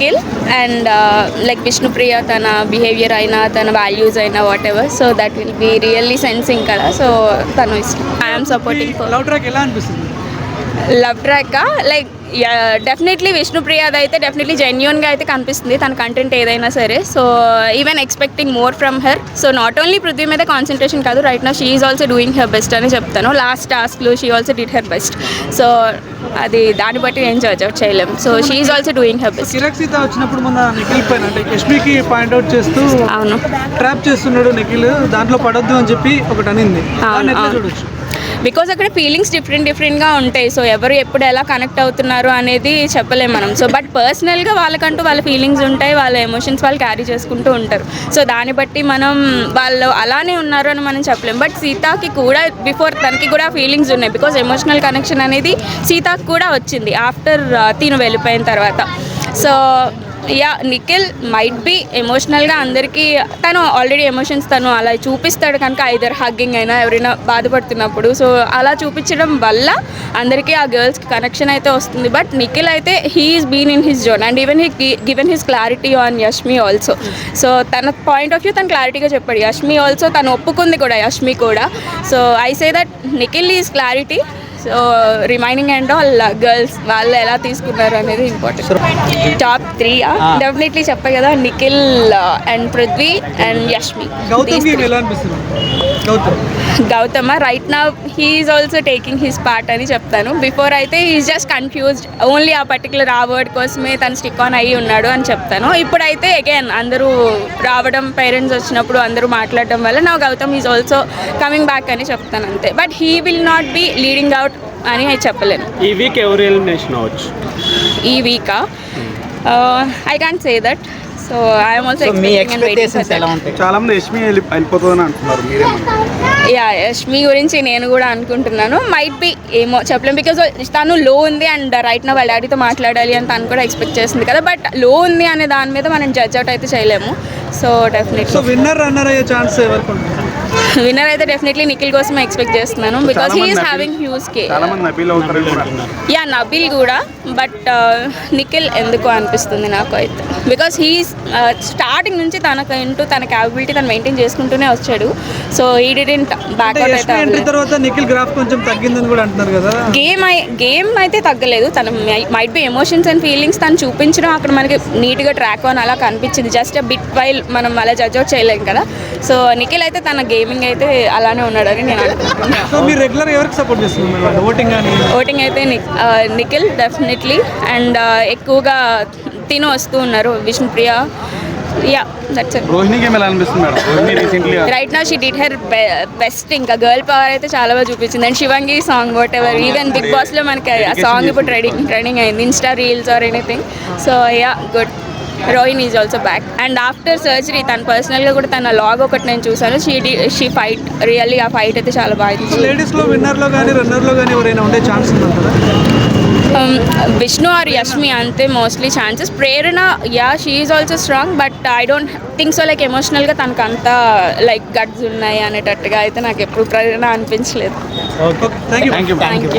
Nikhil and like Vishnupriya తన behaviour అయినా తన వాల్యూస్ అయినా whatever so that will be really sensing కదా. సో తను ఇష్టం ఐఎమ్ సపోర్టింగ్ లవ్ ట్రాక్ ఎలా అనిపిస్తుంది? లవ్ ట్రాక్ లైక్ డెఫినెట్లీ విష్ణుప్రియది అయితే డెఫినెట్లీ జెన్యున్గా అయితే కనిపిస్తుంది. తన కంటెంట్ ఏదైనా సరే. So even expecting more from her so not only Prithvi మీద కాన్సన్ట్రేషన్ కాదు రైట్ నా she is also doing her best అని చెప్తాను. లాస్ట్ టాస్క్లో she also did her best so అది దాన్ని బట్టి నేను జడ్జ్ అవుట్ చేయలేం. So she is also doing her best Seetha వచ్చినప్పుడు మన నిఖిల్ పైన అంటే యష్మికి పాయింట్ అవుట్ చేస్తూ అవును. ట్రాప్ చేస్తున్నాడు నిఖిల్. దాంట్లో పడొద్దు అని చెప్పి ఒకటి అనింది. చూడొచ్చు. బికాజ్ అక్కడ ఫీలింగ్స్ డిఫరెంట్ డిఫరెంట్గా ఉంటాయి. సో ఎవరు ఎప్పుడు ఎలా కనెక్ట్ అవుతున్నారు అనేది చెప్పలేము మనం. సో బట్ పర్సనల్గా వాళ్ళకంటూ వాళ్ళ ఫీలింగ్స్ ఉంటాయి వాళ్ళ ఎమోషన్స్ వాళ్ళు క్యారీ చేసుకుంటూ ఉంటారు. సో దాన్ని బట్టి మనం వాళ్ళు అలానే ఉన్నారు అని మనం చెప్పలేం. బట్ సీతాకి కూడా బిఫోర్ తనకి కూడా ఫీలింగ్స్ ఉన్నాయి. బికాజ్ ఎమోషనల్ కనెక్షన్ అనేది సీతాకి కూడా వచ్చింది ఆఫ్టర్ uh, తిను వెళ్ళిపోయిన తర్వాత. So yeah Nikhil might be ఎమోషనల్గా అందరికీ తను ఆల్రెడీ ఎమోషన్స్ తను అలా చూపిస్తాడు కనుక ఐదర్ హగ్గింగ్ అయినా ఎవరైనా బాధపడుతున్నప్పుడు. సో అలా చూపించడం వల్ల అందరికీ ఆ గర్ల్స్కి కనెక్షన్ అయితే వస్తుంది. బట్ నిఖిల్ అయితే he's been in his zone and even he given his clarity on Yashmi also so తన పాయింట్ ఆఫ్ వ్యూ తను క్లారిటీగా చెప్పాడు. యష్మి ఆల్సో తను ఒప్పుకుంది కూడా యష్మి కూడా. So I say that Nikhil is clarity so remaining and all girls వాళ్ళు ఎలా తీసుకున్నారు అనేది ఇంపార్టెంట్ టాప్ త్రీ డెఫినెట్లీ చెప్పా కదా Nikhil and Prithvi and Yashmi Gautham right నా he's also taking his part అని చెప్తాను. బిఫోర్ అయితే is just confused only ah particular ah word కోసమే తను స్టిక్ ఆన్ అయ్యి ఉన్నాడు అని చెప్తాను. ఇప్పుడైతే అగైన్ అందరూ రావడం పేరెంట్స్ వచ్చినప్పుడు అందరూ మాట్లాడడం వల్ల నా Gautham is also coming back అని చెప్తాను అంతే. But he will not be leading out అని చెప్పలేను. ఈ వీక్ ఎవరు ఎలిమినేషన్ అవ్వచ్చు? ఈ వీకా I can say that so I'm also so me expectations ఎలా ఉంటాయి? చాలా మంది యష్మి వెళ్ళి వెళ్ళిపోతుందని అంటున్నారు యా యష్మి గురించి నేను కూడా అనుకుంటున్నాను. మైట్ బి ఏమో చెప్పలేం బికాజ్ తను లో ఉంది అండ్ రైట్ నా వాళ్ళ డాడీతో మాట్లాడాలి అని తను కూడా ఎక్స్పెక్ట్ చేస్తుంది కదా. బట్లో ఉంది అనే దాని మీద మనం జడ్జ్ అవుట్ అయితే చేయలేము. So so definitely winner runner అయ్యే ఛాన్స్ ఎవరికి ఉంటుంది? విన్నర్ అయితే డెఫినెట్లీ నిఖిల్ కోసం ఎక్స్పెక్ట్ చేస్తున్నాను because he is having huge K yeah Nabil కూడా బట్ నిఖిల్ ఎందుకు అనిపిస్తుంది నాకు అయితే? బికాస్ హీ స్టార్టింగ్ నుంచి తనకు ఇంటూ తన క్యాపబిలిటీ తను మెయింటైన్ చేసుకుంటూనే వచ్చాడు. సో ఈ డిడెంట్ యష్మి అయితే. తర్వాత నిఖిల్ గ్రాఫ్ కొంచెం తగ్గిందని కూడా అంటున్నారు కదా. గేమ్ గేమ్ అయితే తగ్గలేదు. తన might be emotions and feelings తను చూపించడం అక్కడ మనకి నీట్గా ట్రాక్ అని అలా కనిపించింది. జస్ట్ బిట్ వైల్ మనం అలా జడ్జ్ అవుట్ చేయలేం కదా. సో నిఖిల్ అయితే తన గేమింగ్ అయితే అలానే ఉన్నాడని నేను అనుకుంటున్నాను సో మీరు రెగ్యులర్ ఎవరికి సపోర్ట్ చేస్తున్నారు ఓటింగ్ అయితే నిఖిల్ డెఫినెట్లీ. అండ్ ఎక్కువగా తిను వస్తూ ఉన్నారు Vishnupriya yeah that's it Rohini game ఎలా అనిపిస్తుంది మేడం? రోహిణి రీసెంట్లీ రైట్ నా షీ డిడ్ హెర్ బెస్ట్ ఇంకా గర్ల్ పవర్ అయితే చాలా బాగా చూపించింది. And Shivangi song whatever even big బాస్లో మనకి ఆ సాంగ్ ఇప్పుడు ట్రెండింగ్ ట్రెండింగ్ అయింది. Insta reels or anything so yeah good Rohini is also back and after surgery తను పర్సనల్గా కూడా తన లాగ్ ఒకటి నేను చూసాను షీ డి షీ ఫైట్ రియల్లీ ఆ ఫైట్ అయితే చాలా బాగా ఇచ్చింది. లేడీస్లో విన్నర్లో కానీ రన్నర్లో కానీ ఎవరైనా ఉండే ఛాన్స్ ఉందంటారా? విష్ణు ఆర్ యష్మి అంతే mostly chances Prerana yeah she is also strong but I don't think so like ఎమోషనల్గా తనకు అంత లైక్ గట్స్ ఉన్నాయి అనేటట్టుగా అయితే నాకు ఎప్పుడు ప్రేరణ అనిపించలేదు. Okay thank you thank you thank you